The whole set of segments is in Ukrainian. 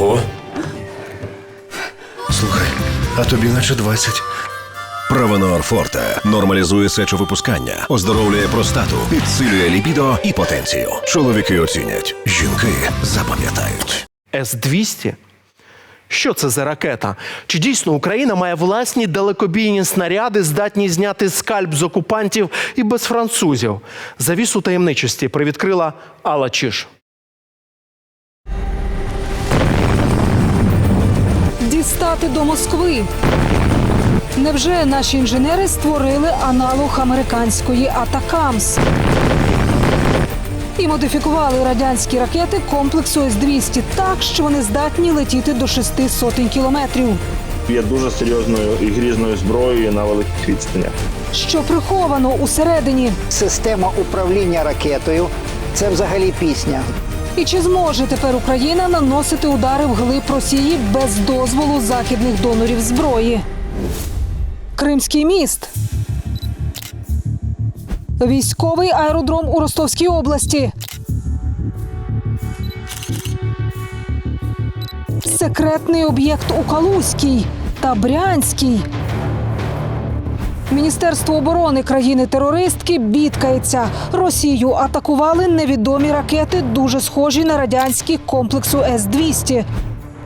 Ого. Слухай, а тобі наче 20. Правонор Форте нормалізує сечовипускання, оздоровлює простату, підсилює лібідо і потенцію. Чоловіки оцінять, жінки запам'ятають. С-200? Що це за ракета? Чи дійсно Україна має власні далекобійні снаряди, здатні зняти скальп з окупантів і без французів? Завісу таємничості привідкрила Алла Чиш. Дістати до Москви. Невже наші інженери створили аналог американської Атакамс? І модифікували радянські ракети комплексу С-200 так, що вони здатні летіти до шести сотень кілометрів. Є дуже серйозною і грізною зброєю на великих відстанях. Що приховано усередині? Система управління ракетою це взагалі пісня. І чи зможе тепер Україна наносити удари вглиб Росії без дозволу західних донорів зброї? Кримський міст. Військовий аеродром у Ростовській області. Секретний об'єкт у Калузькій та Брянській. Міністерство оборони країни-терористки бідкається. Росію атакували невідомі ракети, дуже схожі на радянські комплексу С-200.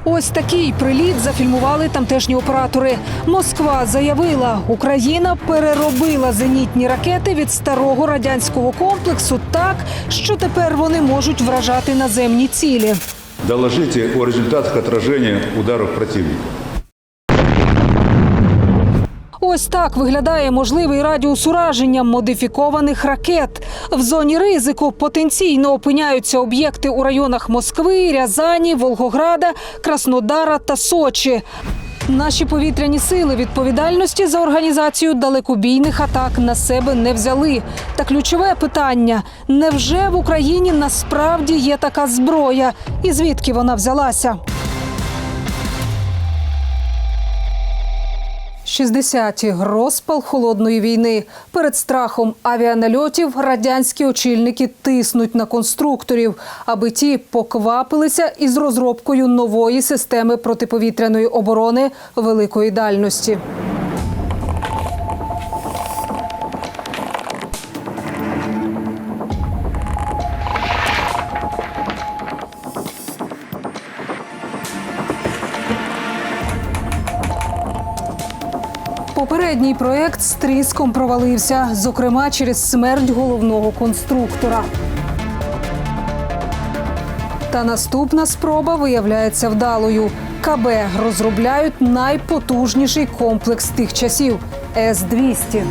Ось такий приліт зафільмували тамтешні оператори. Москва заявила, Україна переробила зенітні ракети від старого радянського комплексу так, що тепер вони можуть вражати наземні цілі. Доложите о результатах отражения ударов противника. Ось так виглядає можливий радіус ураження модифікованих ракет. В зоні ризику потенційно опиняються об'єкти у районах Москви, Рязані, Волгограда, Краснодара та Сочі. Наші повітряні сили відповідальності за організацію далекобійних атак на себе не взяли. Та ключове питання: невже в Україні насправді є така зброя? І звідки вона взялася? 60-ті – розпал холодної війни. Перед страхом авіанальотів радянські очільники тиснуть на конструкторів, аби ті поквапилися із розробкою нової системи протиповітряної оборони великої дальності. Попередній проект з тріском провалився, зокрема через смерть головного конструктора. Та наступна спроба виявляється вдалою. КБ розробляють найпотужніший комплекс тих часів С-200.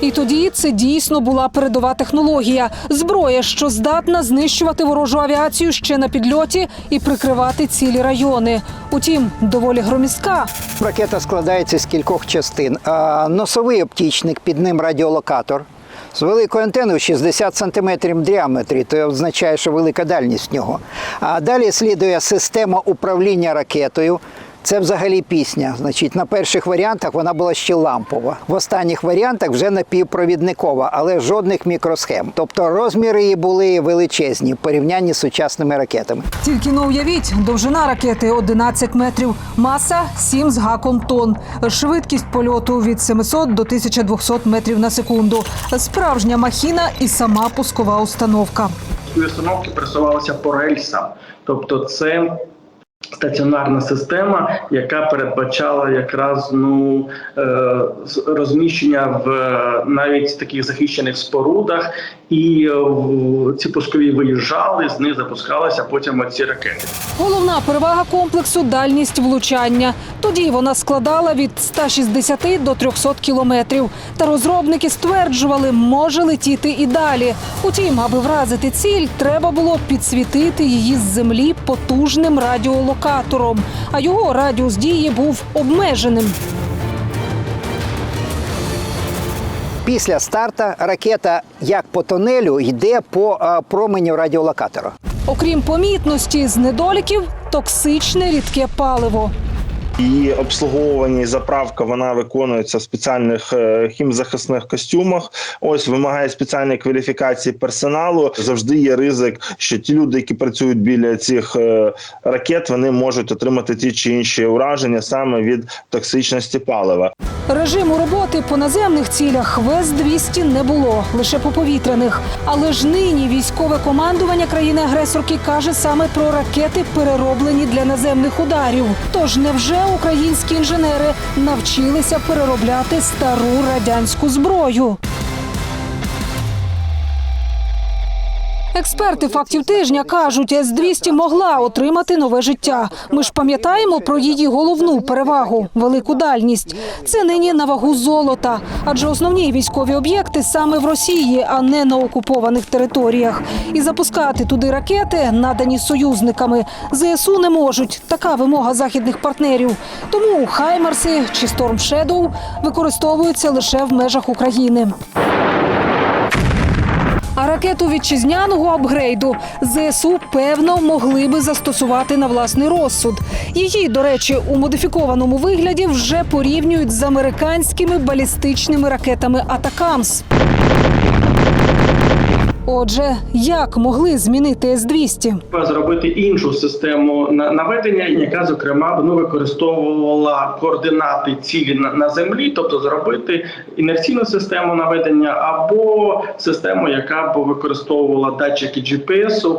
І тоді це дійсно була передова технологія. Зброя, що здатна знищувати ворожу авіацію ще на підльоті і прикривати цілі райони. Утім, доволі громістка. Ракета складається з кількох частин. Носовий оптічник, під ним радіолокатор. З великою антеною 60 см в діаметрі, це означає, що велика дальність в нього. А далі слідує система управління ракетою. Це взагалі пісня. Значить, на перших варіантах вона була ще лампова. В останніх варіантах вже напівпровідникова, але жодних мікросхем. Тобто розміри її були величезні в порівнянні з сучасними ракетами. Тільки ну уявіть, довжина ракети 11 метрів, маса 7 з гаком тонн, швидкість польоту від 700 до 1200 метрів на секунду. Справжня махіна і сама пускова установка. Установки пересувалися по рельсам, тобто це. Стаціонарна система, яка передбачала якраз ну е, розміщення в е, навіть таких захищених спорудах, і е, ці пускові виїжджали, з них запускалися потім ці ракети. Головна перевага комплексу дальність влучання. Тоді вона складала від 160 до 300 кілометрів. Та розробники стверджували, може летіти і далі. Утім, аби вразити ціль, треба було підсвітити її з землі потужним радіолокатором. А його радіус дії був обмеженим. Після старта ракета як по тонелю, йде по променю радіолокатора. Окрім помітності з недоліків, токсичне рідке паливо. Її обслуговування і заправка вона виконується в спеціальних е, хімзахисних костюмах. Ось вимагає спеціальної кваліфікації персоналу. Завжди є ризик, що ті люди, які працюють біля цих е, ракет, вони можуть отримати ті чи інші ураження саме від токсичності палива. Режиму роботи по наземних цілях ВС-200 не було, лише по повітряних. Але ж нині військове командування країни-агресорки каже саме про ракети, перероблені для наземних ударів. Тож невже українські інженери навчилися переробляти стару радянську зброю? Експерти фактів тижня кажуть, С-200 могла отримати нове життя. Ми ж пам'ятаємо про її головну перевагу велику дальність. Це нині на вагу золота, адже основні військові об'єкти саме в Росії, а не на окупованих територіях. І запускати туди ракети, надані союзниками, ЗСУ не можуть. Така вимога західних партнерів. Тому Хаймарси чи Shadow використовуються лише в межах України. А ракету вітчизняного апгрейду ЗСУ певно могли би застосувати на власний розсуд. Її, до речі, у модифікованому вигляді вже порівнюють з американськими балістичними ракетами Атакамс. Отже, як могли змінити С-200? Зробити іншу систему на- наведення, яка зокрема ну, використовувала координати цілі на, на землі, тобто зробити інерційну систему наведення або систему, яка б використовувала датчики GPS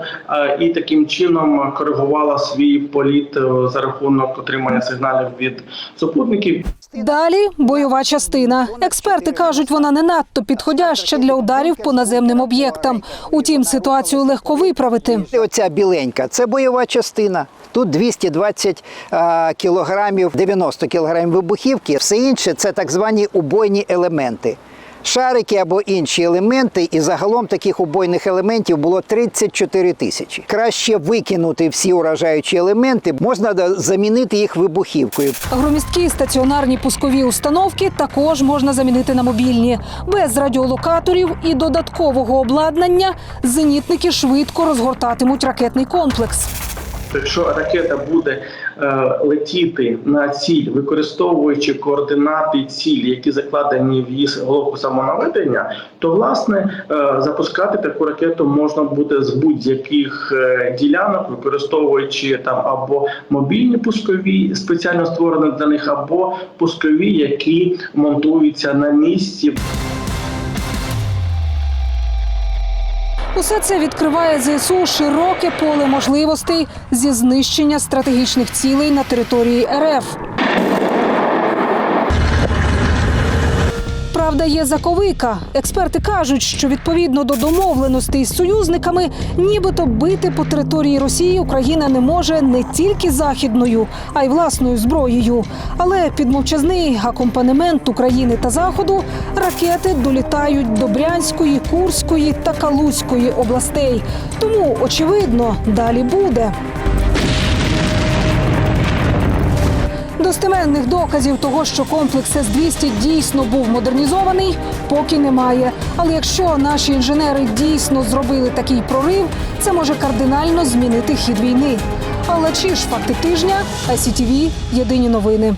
і таким чином коригувала свій політ е, за рахунок отримання сигналів від супутників. Далі бойова частина. Експерти кажуть, вона не надто підходяща для ударів по наземним об'єктам. Утім, ситуацію легко виправити. Оця біленька це бойова частина. Тут 220 а, кілограмів, 90 кілограмів вибухівки. Все інше це так звані убойні елементи. Шарики або інші елементи, і загалом таких убойних елементів було 34 тисячі. Краще викинути всі уражаючі елементи, можна замінити їх вибухівкою. Громісткі стаціонарні пускові установки також можна замінити на мобільні. Без радіолокаторів і додаткового обладнання зенітники швидко розгортатимуть ракетний комплекс. Якщо ракета буде е, летіти на ціль, використовуючи координати цілі, які закладені в її головку самонаведення, то власне е, запускати таку ракету можна буде з будь-яких е, ділянок, використовуючи там або мобільні пускові, спеціально створені для них, або пускові, які монтуються на місці. Усе це відкриває ЗСУ широке поле можливостей зі знищення стратегічних цілей на території РФ. Правда, є заковика. Експерти кажуть, що відповідно до домовленостей з союзниками, нібито бити по території Росії Україна не може не тільки західною, а й власною зброєю. Але під мовчазний акомпанемент України та Заходу ракети долітають до Брянської, Курської та Калузької областей. Тому очевидно, далі буде. Достеменних доказів того, що комплекс С-200 дійсно був модернізований, поки немає. Але якщо наші інженери дійсно зробили такий прорив, це може кардинально змінити хід війни. Але чи ж факти тижня, ICTV – єдині новини.